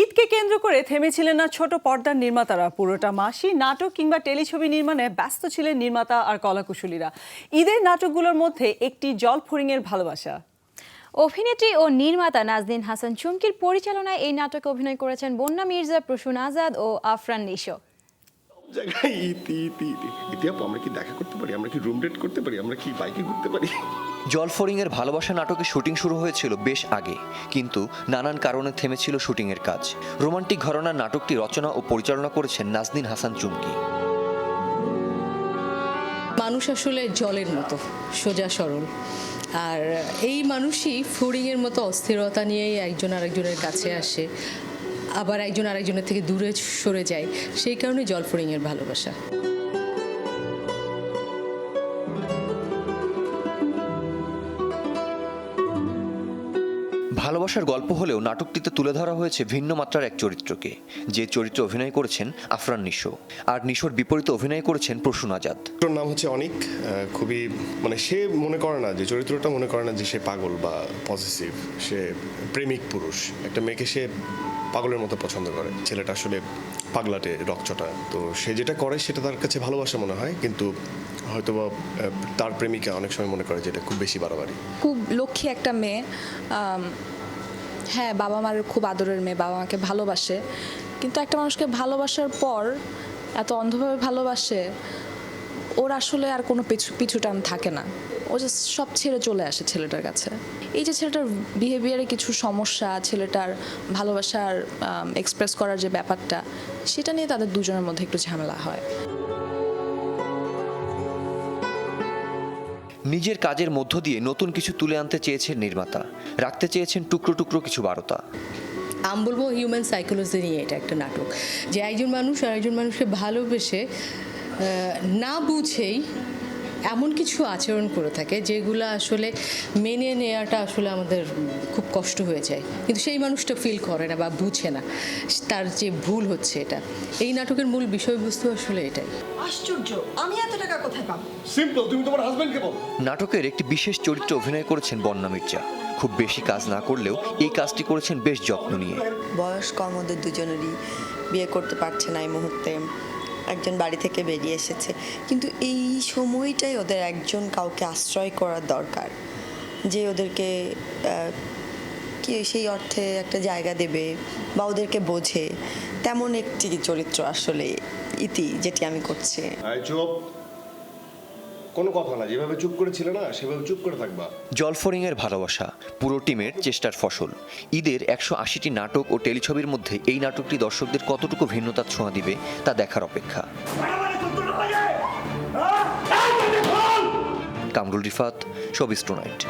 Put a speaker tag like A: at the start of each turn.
A: ঈদকে কেন্দ্র করে থেমেছিলেন না ছোট পর্দার নির্মাতারা। পুরোটা মাসি নাটক কিংবা টেলিছবি নির্মাণে ব্যস্ত ছিলেন নির্মাতা আর কলাকুশলীরা। ঈদের নাটকগুলোর মধ্যে একটি জল ফরিংয়ের ভালোবাসা।
B: অভিনেত্রী ও নির্মাতা নাজদিন হাসান চুমকির পরিচালনায় এই নাটকে অভিনয় করেছেন বন্যা মির্জা, প্রসূন আজাদ ও আফরান নিশো।
C: জায়গায় ইতি ইতি ইতি ইতি আপু আমরা কি দেখা করতে পারি? আমরা কি রুম ডেট করতে পারি? আমরা কি বাইকে ঘুরতে পারি?
D: জলফরিংয়ের ভালোবাসা নাটকে শুটিং শুরু হয়েছিল বেশ আগে কিন্তু নানান কারণে থেমেছিল শুটিংয়ের কাজ। রোমান্টিক ঘরানার নাটকটি রচনা ও পরিচালনা করেছেন নাজনীন হাসান চুমকি।
E: মানুষ আসলে জলের মতো সোজা সরল। আর এই মানুষই ফড়িংয়ের মতো অস্থিরতা নিয়েই একজন আরেকজনের কাছে আসে। আবার একজন আরেকজনের থেকে দূরে সরে যায়। সেই কারণে জল ফড়িংয়ের ভালোবাসা।
D: ভালোবাসার গল্প হলেও নাটকটিতে তুলে ধরা হয়েছে ভিন্ন মাত্রার এক চরিত্রকে যে চরিত্রে অভিনয় করেছেন আফরান নিশো। আর নিশোর বিপরীতে অভিনয় করেছেন প্রসূন আজাদ
C: ওর নাম হচ্ছে অনিক খুবই মানে সে মনে করে না যে চরিত্রটা মনে করে না যে সে পাগল বা পজিটিভ সে প্রেমিক পুরুষ। একটা মেয়েকে সে পাগলের মতো পছন্দ করে। ছেলেটা আসলে পাগলাটে রকচটা। তো সে যেটা করে সেটা তার কাছে ভালোবাসা মনে হয় কিন্তু হয়তোবা আহ, তার প্রেমিকা অনেক সময় মনে করে যে এটা খুব বেশি বাড়াবাড়ি।
F: খুব লক্ষ্মী একটা মেয়ে হ্যাঁ বাবা মার খুব আদরের মেয়ে, বাবা মাকে ভালোবাসে। কিন্তু একটা মানুষকে ভালোবাসার পর এত অন্ধভাবে ভালোবাসে, ওর আসলে আর কোনো পিছু পিছু টান থাকে না। ও যে সব ছেড়ে চলে আসে ছেলেটার কাছে। এই যে ছেলেটার বিহেভিয়ারে কিছু সমস্যা, ছেলেটার ভালোবাসার এক্সপ্রেস করার যে ব্যাপারটা, সেটা নিয়ে তাদের দুজনের মধ্যে একটু ঝামেলা হয়।
D: নিজের কাজের মধ্য দিয়ে নতুন কিছু তুলে আনতে চেয়েছেন নির্মাতা। রাখতে চেয়েছেন টুকরো টুকরো কিছু বারতা।
E: আমি বলব হিউম্যান সাইকোলজি নিয়ে এটা একটা নাটক। যে একজন মানুষ আর একজন মানুষকে ভালোবেসে না বুঝেই এমন কিছু আচরণ করে থাকে যেগুলো আসলে মেনে নেওয়াটা আসলে আমাদের খুব কষ্ট হয়ে যায়। কিন্তু সেই মানুষটা ফিল করে না বা বুঝে না। তার যে ভুল হচ্ছে এটা। এই নাটকের মূল বিষয়বস্তু আসলে এটাই।
G: আশ্চর্য! আমি এত টাকা কোথায় পাবো?
C: সিম্পল তুমি তোমার হাজবেন্ডকে বলো।
D: নাটকের একটি বিশেষ চরিত্রে অভিনয় করেছেন বন্যা মির্জা। খুব বেশি কাজ না করলেও এই কাজটি করেছেন বেশ যত্ন নিয়ে।
H: বয়স কম ওদের দুজনেরই। বিয়ে করতে পারছে না এই মুহূর্তে। একজন বাড়ি থেকে বেরিয়ে এসেছে। কিন্তু এই সময়টাই ওদের একজন কাউকে আশ্রয় করার দরকার। যে ওদেরকে কি সেই অর্থে একটা জায়গা দেবে বা ওদেরকে বোঝে। তেমন একটি চরিত্র আসলে ইতি যেটি আমি করছি।
C: কোনো কথা না, যেভাবে চুপ করেছিল না, সেভাবে চুপ করে থাকবা।
D: জলফরিংয়ের ভালোবাসা, পুরো টিমের চেষ্টার ফসল। ঈদের একশো আশিটি নাটক ও টেলিছবির মধ্যে এই নাটকটি দর্শকদের কতটুকু ভিন্নতার ছোঁয়া দিবে, তা দেখার অপেক্ষা। Kamrul Rifat showbiz tonight.